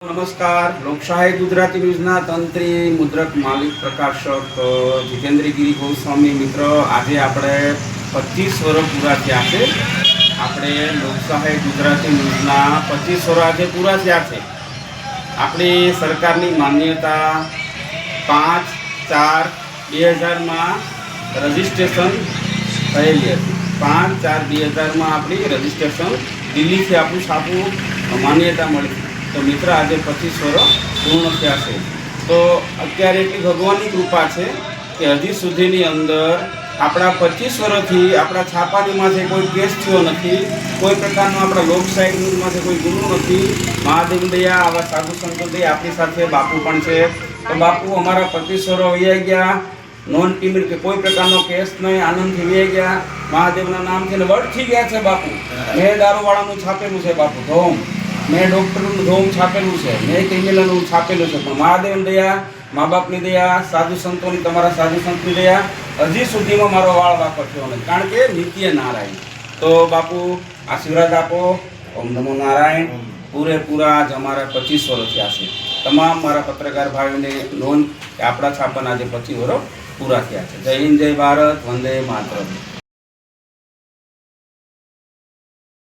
નમસ્કાર. લોકશાહી ગુજરાતી ન્યૂઝના તંત્રી, મુદ્રક માલિક, પ્રકાશક જીતેન્દ્રગીરી ગોસ્વામી મિત્ર, આજે આપણે પચીસ વર્ષ પૂરા થયા છે. આપણે લોકશાહી ગુજરાતી ન્યૂઝના પચીસ વર્ષ આજે પૂરા થયા છે. આપણી સરકારની માન્યતા પાંચ ચાર બે હજારમાં રજિસ્ટ્રેશન થયેલી હતી. પાંચ ચાર બે હજારમાં આપણી રજિસ્ટ્રેશન દિલ્હીથી આપણું સાપું માન્યતા મળી. તો મિત્ર આજે પચીસ વર્ષ પૂર્ણ થયા છે. તો અત્યારે એટલી ભગવાનની કૃપા છે કે હજી સુધીની અંદર આપણા પચીસ વર્ષથી આપણા છાપાનીમાંથી કોઈ કેસ થયો નથી, કોઈ પ્રકારનો આપણા લોકશાહી માથે કોઈ ગુનો નથી. મહાદેવ દયા, આવા સાધુ સંતો દયા આપણી સાથે, બાપુ પણ છે. તો બાપુ, અમારા પચીસ વર્ષ વૈયા ગયા. નોન ટીમર કે કોઈ પ્રકારનો કેસ નહીં, આનંદથી વહી ગયા. મહાદેવના નામથી થઈ ગયા છે બાપુ. મેં દારૂવાળાનું છાપેલું છે બાપુ. ધોમ. મેં ડૉક્ટરનું ધોમ છાપેલું છે. મેં ક્રિમિનલનું છાપેલું છે. પણ મહાદેવની દયા મા બાપની દયા સાધુ સંતોની તમારા સાધુ સંતની દયા હજી સુધીમાં મારો વાળ વાપર થયો નથી કારણ કે નિત્ય નારાયણ. તો બાપુ આશીર્વાદ આપો. ઓમ નમો નારાયણ. પૂરેપૂરા આજ અમારા પચીસ વર્ષ થયા છે. તમામ મારા પત્રકાર ભાઈઓને નોંધ કે આપણા છાપાના આજે પચીસ વર્ષ પૂરા થયા છે. જય હિન્દ જય ભારત. વંદે માતરમ.